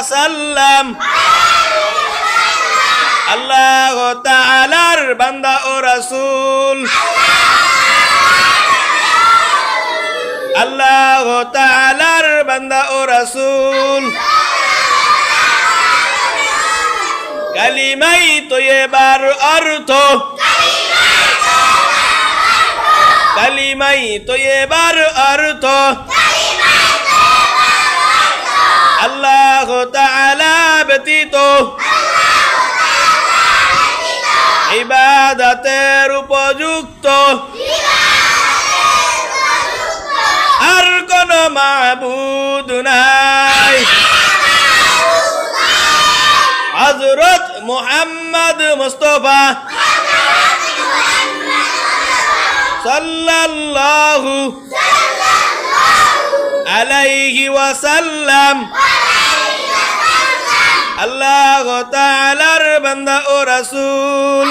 ওয়াসাল্লাম আল্লাহ তাআলার বান্দা ও রাসূল। আল্লাহ তাআলার বান্দা ও রাসূল। কালিমাই তৈবার অর্থ। কালিমাই তৈবার অর্থ। আল্লাহ তাআলা ব্যতীত। ইবাদতের উপযুক্ত। আর কোন মাবুদ নাই। হজরত মুহাম্মদ মুস্তফা সাল্লাল্লাহু আলাইহি ওয়াসাল্লাম। আল্লাহ তাআলার বান্দা ও রাসূল।